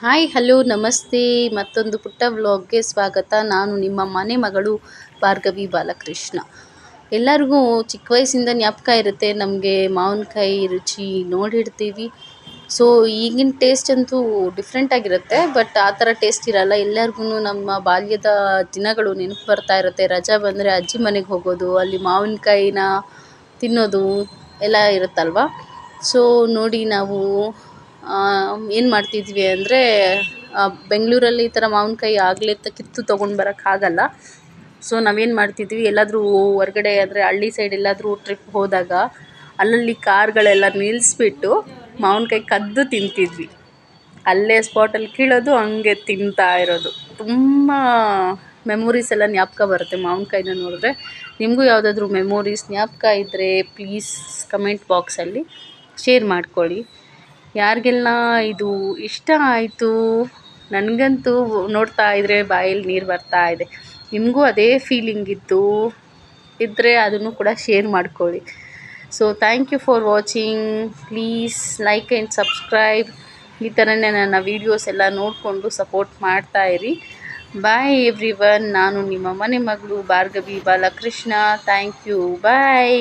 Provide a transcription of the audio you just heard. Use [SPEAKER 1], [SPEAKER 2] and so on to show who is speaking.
[SPEAKER 1] Hi, hello, ನಮಸ್ತೆ. ಮತ್ತೊಂದು ಪುಟ್ಟ ವ್ಲಾಗ್ಗೆ ಸ್ವಾಗತ. ನಾನು ನಿಮ್ಮ ಮನೆ ಮಗಳು ಭಾರ್ಗವಿ ಬಾಲಕೃಷ್ಣ. ಎಲ್ಲರಿಗೂ ಚಿಕ್ಕ ವಯಸ್ಸಿಂದ ಜ್ಞಾಪಕ ಇರುತ್ತೆ. ನಮಗೆ ಮಾವಿನಕಾಯಿ ರುಚಿ ನೋಡಿರ್ತೀವಿ. ಸೊ ಈಗಿನ ಟೇಸ್ಟ್ ಅಂತೂ ಡಿಫ್ರೆಂಟ್ ಆಗಿರುತ್ತೆ. ಬಟ್ ಆ ಥರ ಟೇಸ್ಟ್ ಇರಲ್ಲ. ಎಲ್ಲರಿಗೂ ನಮ್ಮ ಬಾಲ್ಯದ ದಿನಗಳು ನೆನಪು ಬರ್ತಾ ಇರುತ್ತೆ. ರಜಾ ಬಂದರೆ ಅಜ್ಜಿ ಮನೆಗೆ ಹೋಗೋದು, ಅಲ್ಲಿ ಮಾವಿನಕಾಯಿನ ತಿನ್ನೋದು ಎಲ್ಲ ಇರುತ್ತಲ್ವ? ಸೊ ನೋಡಿ ನಾವು ಏನು ಮಾಡ್ತಿದ್ವಿ ಅಂದರೆ ಬೆಂಗಳೂರಲ್ಲಿ ಈ ಥರ ಮಾವಿನಕಾಯಿ ಆಗಲೇ ಕಿತ್ತು ತೊಗೊಂಡು ಬರೋಕ್ಕಾಗಲ್ಲ ಸೊ ನಾವೇನು ಮಾಡ್ತಿದ್ವಿ, ಎಲ್ಲಾದರೂ ಹೊರ್ಗಡೆ ಅಂದರೆ ಹಳ್ಳಿ ಸೈಡ್ ಎಲ್ಲಾದರೂ ಟ್ರಿಪ್ ಹೋದಾಗ, ಅಲ್ಲಲ್ಲಿ ಕಾರ್ಗಳೆಲ್ಲ ನಿಲ್ಲಿಸ್ಬಿಟ್ಟು ಮಾವಿನಕಾಯಿ ಕದ್ದು ತಿಂತಿದ್ವಿ. ಅಲ್ಲೇ ಸ್ಪಾಟಲ್ಲಿ ಕೀಳೋದು, ಹಂಗೆ ತಿಂತಾ ಇರೋದು. ತುಂಬ ಮೆಮೊರೀಸ್ ಎಲ್ಲ ಜ್ಞಾಪಕ ಬರುತ್ತೆ ಮಾವಿನಕಾಯಿನ ನೋಡಿದ್ರೆ. ನಿಮಗೂ ಯಾವುದಾದ್ರೂ ಮೆಮೊರೀಸ್ ಜ್ಞಾಪಕ ಇದ್ದರೆ ಪ್ಲೀಸ್ ಕಮೆಂಟ್ ಬಾಕ್ಸಲ್ಲಿ ಶೇರ್ ಮಾಡ್ಕೊಳ್ಳಿ. ಯಾರಿಗೆಲ್ಲ ಇದು ಇಷ್ಟ ಆಯಿತು? ನನಗಂತೂ ನೋಡ್ತಾ ಇದ್ದರೆ ಬಾಯಲ್ಲಿ ನೀರು ಬರ್ತಾ ಇದೆ. ನಿಮಗೂ ಅದೇ ಫೀಲಿಂಗ್ ಇತ್ತು? ಇದ್ದರೆ ಅದನ್ನು ಕೂಡ ಶೇರ್ ಮಾಡ್ಕೊಳ್ಳಿ. So thank you for watching please like and subscribe ಈ ಥರನೇ ನನ್ನ ವೀಡಿಯೋಸ್ ಎಲ್ಲ ನೋಡಿಕೊಂಡು ಸಪೋರ್ಟ್ ಮಾಡ್ತಾ ಇರಿ. ಬಾಯ್ ಎವ್ರಿ ನಾನು ನಿಮ್ಮ ಮನೆ ಮಗಳು Bhargavi Balakrishna. Thank you bye